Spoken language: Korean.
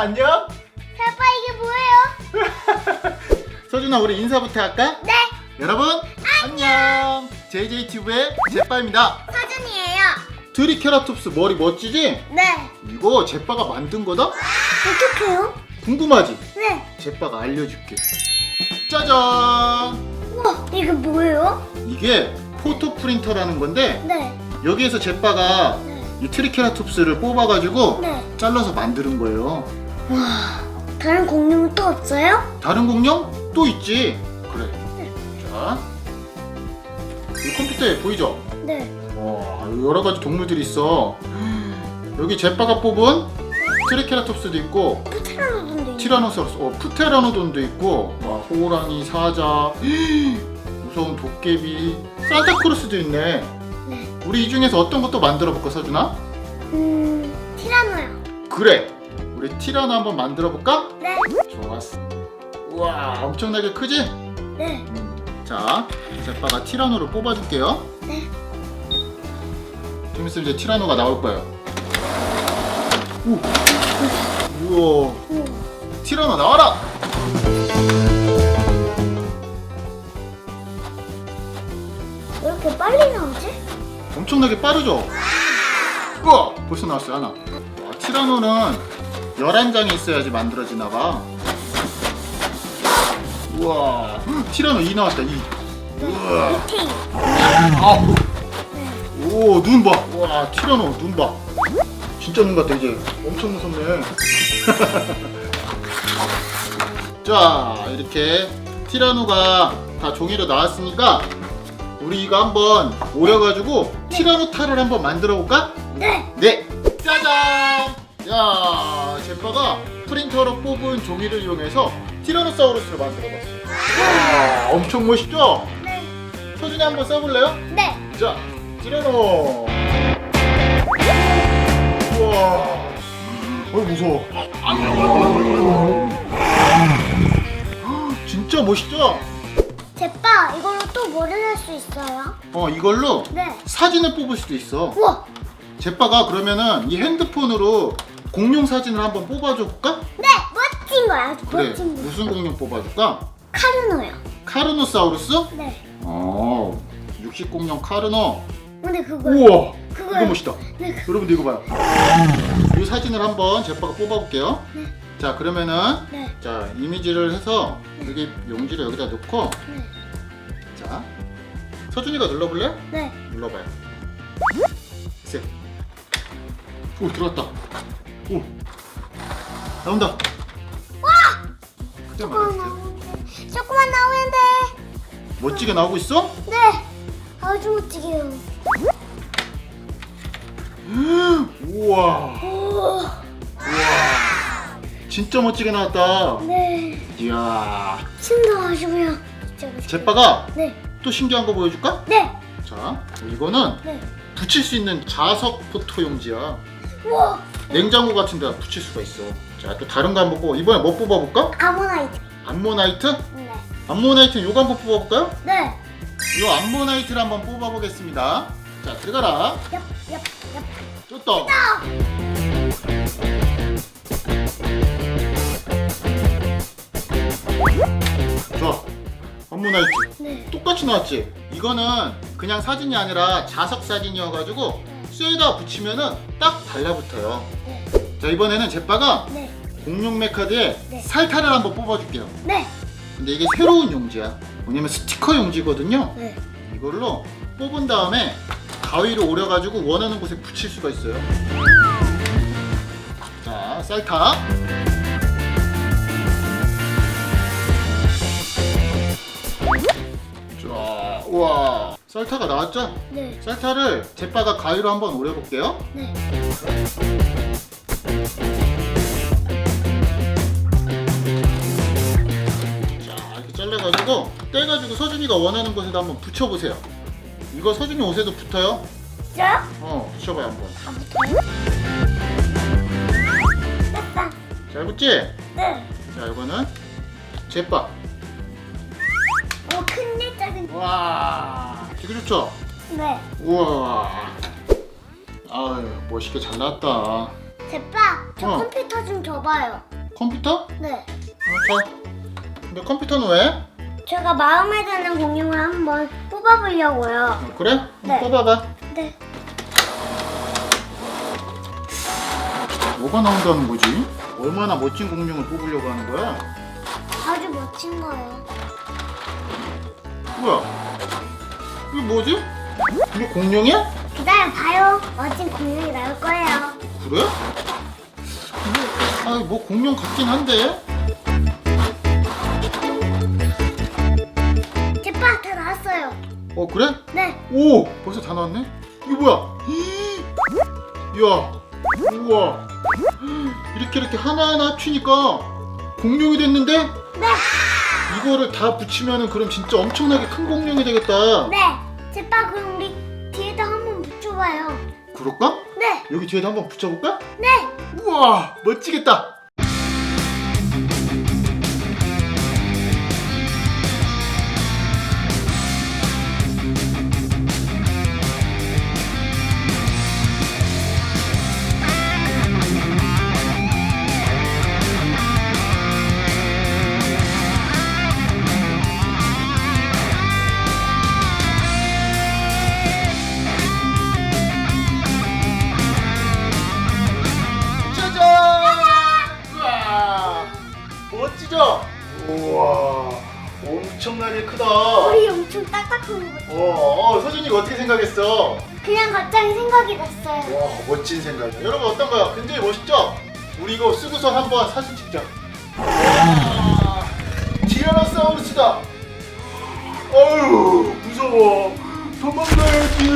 안녕. 아빠 이게 뭐예요? 서준아 우리 인사부터 할까? 네, 여러분 안녕. JJTV의 제빠입니다. 사준이에요. 트리케라톱스 머리 멋지지? 네. 이거 제빠가 만든 거다? 어떡해요? 궁금하지? 네. 제빠가 알려줄게. 짜잔! 우와, 이게 뭐예요? 이게 포토 프린터라는 건데 네. 여기에서 제빠가 네. 이 트리케라톱스를 뽑아가지고 네. 잘라서 만드는 거예요. 와, 다른 공룡은 또 없어요? 다른 공룡 또 있지. 그래. 자, 이 컴퓨터에 보이죠? 네. 와, 여러 가지 동물들이 있어. 여기 제빠가 뽑은 트리케라톱스도 있고 프테라노돈도 있네. 티라노사우루스, 어, 프테라노돈도 있고, 와, 호랑이, 사자, 무서운 도깨비, 산타크로스도 있네. 네. 우리 이 중에서 어떤 것도 만들어 볼까, 서준아? 음, 티라노요. 그래. 우리 티라노 한번 만들어 볼까? 네. 좋았어. 우와, 엄청나게 크지? 네. 자, 제빠가 티라노를 뽑아줄게요. 네. 좀 있으면 이제 티라노가 나올 거예요. 오, 우와, 우와. 티라노 나와라! 왜 이렇게 빨리 나오지? 엄청나게 빠르죠? 우와, 벌써 나왔어요, 하나. 와, 티라노는 11장이 있어야지 만들어지나 봐. 우와, 헉, 티라노 2 나왔다, 2. 우와. 밑에. 아우. 네. 오, 눈 봐. 와, 티라노 눈 봐. 진짜 눈 같다, 이제. 엄청 무섭네. 자, 이렇게 티라노가 다 종이로 나왔으니까 우리 이거 한번 오려가지고 티라노 탈을 한번 만들어 볼까? 네. 네! 짜잔! 야, 제빠가 프린터로 뽑은 종이를 이용해서 티라노사우루스를 만들어 봤어. 와, 엄청 멋있죠? 네. 서준이 한번 써볼래요? 네. 자, 티라노. 우와. 어 무서워. 진짜 멋있죠? 제빠, 이걸로 또 뭐를 할 수 있어요? 어 이걸로 네. 사진을 뽑을 수도 있어. 우와. 제빠가 그러면은 이 핸드폰으로 공룡 사진을 한번 뽑아줘 볼까? 네, 멋진 거야. 아주 그래. 멋진 거. 무슨 공룡 뽑아줄까? 카르노요. 카르노사우루스? 네. 어. 육식 공룡 카르노. 근데 그거 우와. 그거요. 이거 멋있다. 네. 여러분들 이거 봐요. 이 사진을 한번 제빠가 뽑아볼게요. 네. 자 그러면은 네. 자 이미지를 해서 여기 용지를 여기다 놓고 네. 자 서준이가 눌러볼래? 네. 눌러봐요. 셋. 오 들어왔다. 오 나온다. 와! 그때 조금만. 나오는데. 조금만 나오는데. 멋지게 나오고 있어? 네. 아주 멋지게요. 우와. 오. 진짜 멋지게 나왔다. 네. 이야. 이쪽으로. 제빠가 네. 또 신기한 거 보여줄까? 네. 자 이거는 네. 붙일 수 있는 자석 포토 용지야. 우와. 냉장고 같은 데다 붙일 수가 있어. 자, 또 다른 거 한번 뽑아. 이번에 뭐 뽑아볼까? 아모나이트. 암모나이트? 네. 암모나이트는 요거 한번 뽑아볼까요? 네. 요 암모나이트를 한번 뽑아보겠습니다. 자, 들어가라. 얍, 얍, 얍. 쫓다. 좋아. 암모나이트. 네. 똑같이 나왔지? 이거는 그냥 사진이 아니라 자석 사진이어가지고 쇠에다 붙이면은 딱 달라붙어요. 네. 자, 이번에는 제빠가 네. 공룡 메카드에 네. 살타를 한번 뽑아줄게요. 네. 근데 이게 새로운 용지야. 뭐냐면 스티커 용지거든요. 네. 이걸로 뽑은 다음에 가위로 오려가지고 원하는 곳에 붙일 수가 있어요. 자, 쌀타. 자, 우와. 쌀타가 나왔죠? 네. 쌀타를 제빠가 가위로 한번 오려볼게요. 네. 자, 이렇게 잘라가지고 떼가지고 서준이가 원하는 곳에다 한번 붙여보세요. 이거 서준이 옷에도 붙어요. 저요? 어, 붙여봐요 한번. 아, 붙어요? 됐다. 잘 붙지? 네. 자, 이거는 제빠. 어, 큰데 작은. 와, 되게 좋죠? 네. 우와. 아유, 멋있게 잘 나왔다. 제빠, 저 어. 컴퓨터 좀 줘봐요. 컴퓨터? 네. 어, 자. 근데 컴퓨터는 왜? 제가 마음에 드는 공룡을 한번 뽑아보려고요. 어, 그래? 네. 뽑아봐. 네. 뭐가 나온다는 거지? 얼마나 멋진 공룡을 뽑으려고 하는 거야? 아주 멋진 거예요. 뭐야? 이게 뭐지? 이게 공룡이야? 기다려 봐요. 멋진 공룡이 나올 거예요. 그래? 아, 뭐 공룡 같긴 한데. 제빠, 다 나왔어요. 어, 그래? 네. 오, 벌써 다 나왔네. 이게 뭐야? 히, 이야, 우와. 이렇게 이렇게 하나하나 합치니까 공룡이 됐는데 네. 이거를 다 붙이면은 그럼 진짜 엄청나게 큰 공룡이 되겠다. 네. 제빠, 그럼 우리 뒤에다 한번 붙여봐요. 그럴까? 네. 여기 뒤에다 한번 붙여볼까? 네. 우와, 멋지겠다. 엄청나게 크다. 우리 엄청 딱딱한 거 같아요. 어, 어, 서준이가 어떻게 생각했어? 그냥 갑자기 생각이 났어요. 와, 멋진 생각이야. 여러분 어떤가요? 굉장히 멋있죠? 우리 이거 쓰고서 한번 사진 찍자. 와, 티라노사우루스다. 어휴, 무서워. 도망가야지.